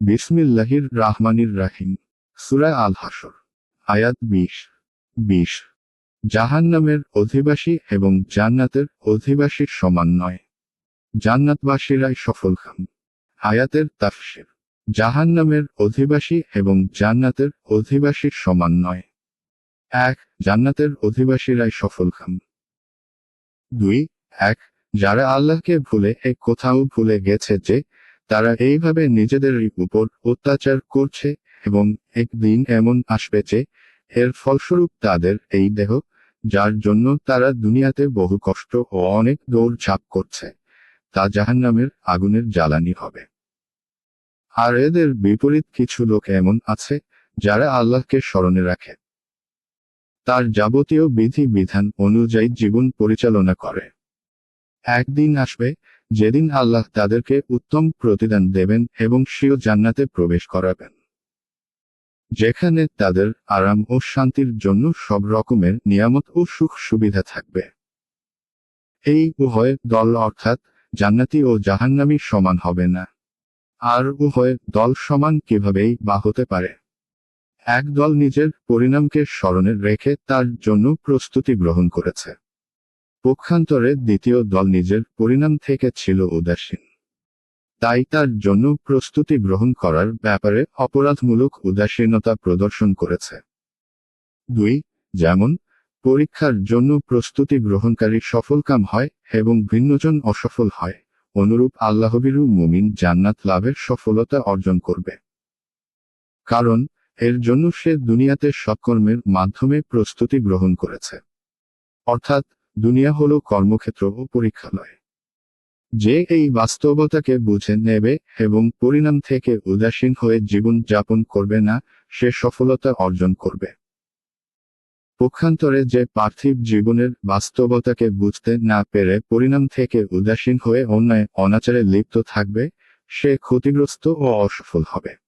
বিসমিল্লাহির রাহমানির রাহিম। সুরা আল হাসর আয়াত বিশ। বিশ। জাহান্নামের অধিবাসী এবং জান্নাতের অধিবাসীর সমান নয়। জান্নাতবাসীরাই সফলকাম আয়াতের তাফসির, জাহান্নামের অধিবাসী এবং জান্নাতের অধিবাসীর সমান নয়। এক, জান্নাতের অধিবাসীরাই সফলকাম দুই, এক, যারা আল্লাহকে ভুলে, এক কোথাও ভুলে গেছে যে তারা এইভাবে নিজেদের উপর অত্যাচার করছে এবং একদিন এমন আসবে যে, এর ফলস্বরূপ তাদের এই দেহ, যার জন্য তারা দুনিয়াতে বহু কষ্ট ও অনেক দৌড়ঝাঁপ করছে, তা জাহান্নামের আগুনের জ্বালানি হবে। আর এদের বিপরীত কিছু লোক এমন আছে, যারা আল্লাহকে স্মরণে রাখে। তার যাবতীয় বিধি বিধান অনুযায়ী জীবন পরিচালনা করে। একদিন আসবে যেদিন আল্লাহ তাদেরকে উত্তম প্রতিদান দেবেন এবং স্বীয় জান্নাতে প্রবেশ করাবেন। যেখানে তাদের আরাম ও শান্তির জন্য সব রকমের নিয়ামত ও সুখ সুবিধা থাকবে। এই উভয় দল অর্থাৎ জান্নাতি ও জাহান্নামী সমান হবে না। আর উভয় দল সমান কিভাবেই বা হতে পারে? এক দল নিজের পরিণামকে স্মরণে রেখে তার জন্য প্রস্তুতি গ্রহণ করেছে। পক্ষান্তরে দ্বিতীয় দল নিজের পরিণাম থেকে ছিল উদাসীন। তাই তার জন্য প্রস্তুতি গ্রহণ করার ব্যাপারে অপরাধমূলক উদাসীনতা প্রদর্শন করেছে। দুই, যেমন, পরীক্ষার জন্য প্রস্তুতি গ্রহণকারী সফলকাম হয় এবং ভিন্নজন অসফল হয়, অনুরূপ আল্লাহবিরু মুমিন জান্নাত লাভের সফলতা অর্জন করবে। কারণ, এর জন্য সে দুনিয়াতে সৎকর্মের মাধ্যমে প্রস্তুতি গ্রহণ করেছে। অর্থাৎ দুনিয়া হলো কর্মক্ষেত্র ও পরীক্ষালয়। যে এই বাস্তবতাকে বুঝে নেবে এবং পরিণাম থেকে উদাসীন হয়ে জীবন যাপন করবে না, সে সফলতা অর্জন করবে। পক্ষান্তরে যে পার্থিব জীবনের বাস্তবতাকে বুঝতে না পেরে পরিণাম থেকে উদাসীন হয়ে অন্যায়, অনাচারে লিপ্ত থাকবে, সে ক্ষতিগ্রস্ত ও অসফল হবে।